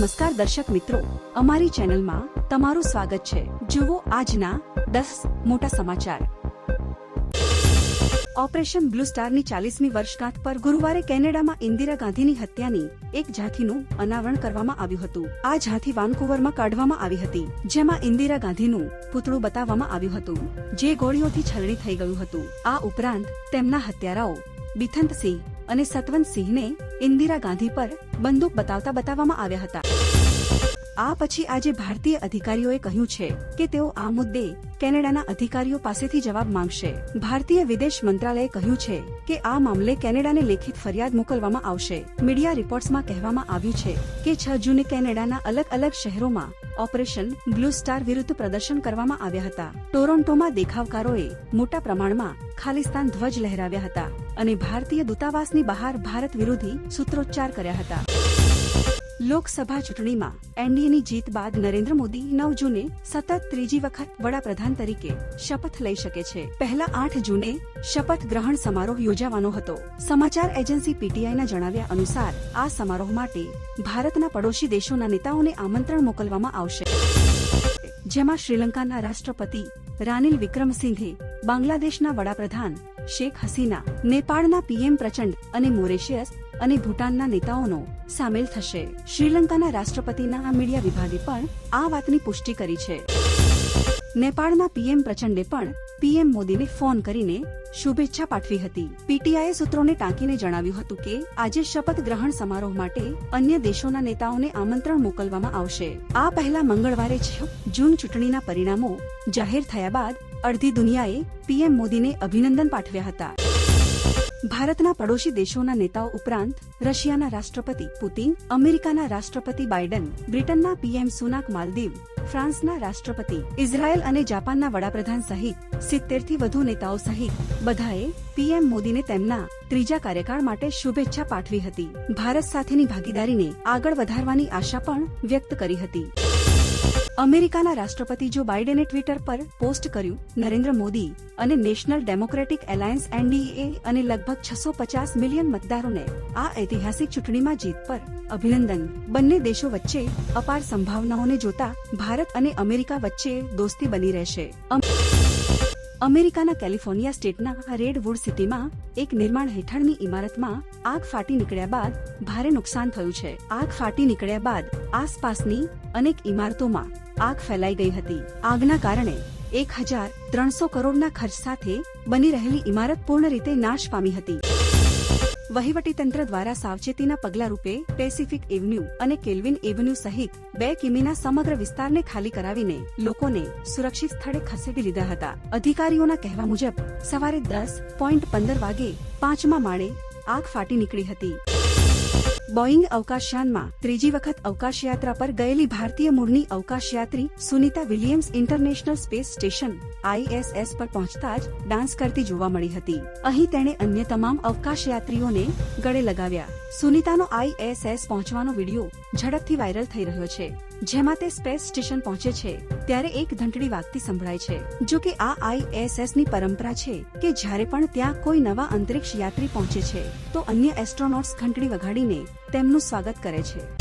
નમસ્કાર દર્શક મિત્રો. અમારી ચેનલમાં તમારું સ્વાગત છે. જુઓ આજના દસ મોટા સમાચાર. ઓપરેશન બ્લુ સ્ટારની ચાલીસમી વર્ષગાંઠ પર ગુરુવારે કેનેડામાં ઇન્દિરા ગાંધીની હત્યાની એક ઝાંથીનું અનાવરણ કરવામાં આવ્યું હતું. આ ઝાંથી વાનકુવરમાં કાઢવામાં આવી હતી, જેમાં ઇન્દિરા ગાંધીનું પૂતળું બતાવવામાં આવ્યું હતું, જે ગોળીઓથી છલણી થઈ ગયું હતું. આ ઉપરાંત તેમના હત્યારાઓ, બિથંતસિંહ અને સતવંતસિંહને ઇન્દિરા ગાંધી પર બંદૂક બતાવતા બતાવવામાં આવ્યા હતા. આ પછી આજે ભારતીય અધિકારીઓએ કહ્યું છે કે તેઓ આ મુદ્દે કેનેડાના અધિકારીઓ પાસેથી જવાબ માંગશે. ભારતીય વિદેશ મંત્રાલયે કહ્યું છે કે આ મામલે કેનેડાને લેખિત ફરિયાદ મોકલવામાં આવશે. મીડિયા રિપોર્ટ્સમાં કહેવામાં આવ્યું છે કે છ જૂને કેનેડાના અલગ અલગ શહેરોમાં ઓપરેશન બ્લુ સ્ટાર વિરુદ્ધ પ્રદર્શન કરવામાં આવ્યા હતા. ટોરોન્ટોમાં દેખાવકારોએ મોટા પ્રમાણમાં ખાલિસ્તાન ધ્વજ લહેરાવ્યા હતા. અને ભારતીય દૂતાવાસની બહાર ભારત વિરોધી સૂત્રોચ્ચાર કર્યા હતા. લોકસભા ચૂંટણીમાં એનડીએની જીત બાદ નરેન્દ્ર મોદી નવ જૂને સતત ત્રીજી વખત વડાપ્રધાન તરીકે શપથ લઈ શકે છે. પહેલા આઠ જૂને શપથ ગ્રહણ સમારોહ યોજાવાનો હતો. સમાચાર એજન્સી પીટીઆઈના જણાવ્યા અનુસાર આ સમારોહ માટે ભારતના પડોશી દેશોના નેતાઓને આમંત્રણ મોકલવામાં આવશે. જેમાં શ્રીલંકાના રાષ્ટ્રપતિ રાનિલ વિક્રમસિંઘે બાંગ્લાદેશના વડાપ્રધાન શેખ હસીના નેપાળના પીએમ પ્રચંડ અને મોરેશિયસ અને ભૂટાનના નેતાઓનો સામેલ થશે. શ્રીલંકાના રાષ્ટ્રપતિના આ મીડિયા વિભાગે પણ આ વાતની પુષ્ટિ કરી છે. નેપાળના પીએમ પ્રચંડે પણ પીએમ મોદીને ફોન કરીને શુભેચ્છા પાઠવી હતી. પીટીઆઈએ સૂત્રોને ટાંકીને જણાવ્યું હતું કે, આજે શપથ ગ્રહણ સમારોહ માટે અન્ય દેશોના નેતાઓને આમંત્રણ મોકલવામાં આવશે. આ પહેલા મંગળવારે જૂન ચૂંટણીના પરિણામો જાહેર થયા બાદ અડધી દુનિયાએ પીએમ મોદીને અભિનંદન પાઠવ્યા હતા. ભારતના પડોશી દેશોના નેતાઓ ઉપરાંત રશિયાના રાષ્ટ્રપતિ પુતિન, અમેરિકાના રાષ્ટ્રપતિ બાઇડન, બ્રિટનના પીએમ સુનાક માલદીવ, ફ્રાન્સના રાષ્ટ્રપતિ ઇઝરાયલ અને જાપાનના વડાપ્રધાન સહિત સિત્તેરથી વધુ નેતાઓ સહિત બધાએ પીએમ મોદીને તેમના ત્રીજા કાર્યકાળ માટે શુભેચ્છા પાઠવી હતી. ભારત સાથેની ભાગીદારીને આગળ વધારવાની આશા પણ વ્યક્ત કરી હતી. અમેરિકાના રાષ્ટ્રપતિ જો બાઇડેને ટ્વિટર પર પોસ્ટ કર્યું, નરેન્દ્ર મોદી અને નેશનલ ડેમોક્રેટિક એલાયન્સ એનડીએ અને લગભગ છસો પચાસ મિલિયન મતદારોને આ ઐતિહાસિક ચૂંટણીમાં જીત પર અભિનંદન. બંને દેશો વચ્ચે અપાર સંભાવનાઓને જોતા ભારત અને અમેરિકા વચ્ચે દોસ્તી બની રહેશે. અમેરિકાના કેલિફોર્નિયા સ્ટેટના રેડવુડ સિટીમાં એક નિર્માણ હેઠળની ઇમારતમાં આગ ફાટી નીકળ્યા બાદ ભારે નુકસાન થયું છે. આગ ફાટી નીકળ્યા બાદ આસપાસની અનેક ઇમારતોમાં આગ ફેલાઈ ગઈ હતી. આગના કારણે એક હજાર ત્રણસો કરોડના ખર્ચ સાથે બની રહેલી ઇમારત પૂર્ણ રીતે નાશ પામી હતી. વહીવટીતંત્ર દ્વારા સાવચેતીના પગલા રૂપે પેસિફિક એવન્યુ અને કેલ્વિન એવન્યુ સહિત બે કિમીના સમગ્ર વિસ્તારને ખાલી કરાવીને લોકોને સુરક્ષિત સ્થળે ખસેડી લીધા હતા. અધિકારીઓના કહેવા મુજબ, સવારે દસ પોઈન્ટ પંદર વાગે પાંચમા માળે આગ ફાટી નીકળી હતી. બોઈંગ અવકાશયાનમાં ત્રીજી વખત અવકાશયાત્રા પર ગયેલી ભારતીય મૂળની અવકાશયાત્રી Sunita Williams international space station ISS પર પહોંચતા જ ડાન્સ કરતી જોવા મળી હતી. અહીં તેણે અન્ય તમામ અવકાશયાત્રીઓને ગળે લગાવ્યા. સુનીતાનો આઈએસએસ પહોંચવાનો વીડિયો ઝડપથી વાયરલ થઈ રહ્યો છે. જેમાં તે સ્પેસ સ્ટેશન પહોંચે છે, ત્યારે એક ઘંટડી વાગતી સંભળાય છે. જો કે આ આઈએસએસની પરંપરા છે કે જ્યારે પણ ત્યાં કોઈ નવા અંતરિક્ષ યાત્રી પહોંચે છે, તો અન્ય એસ્ટ્રોનોટ્સ ઘંટડી વગાડીને તેમનું સ્વાગત કરે છે.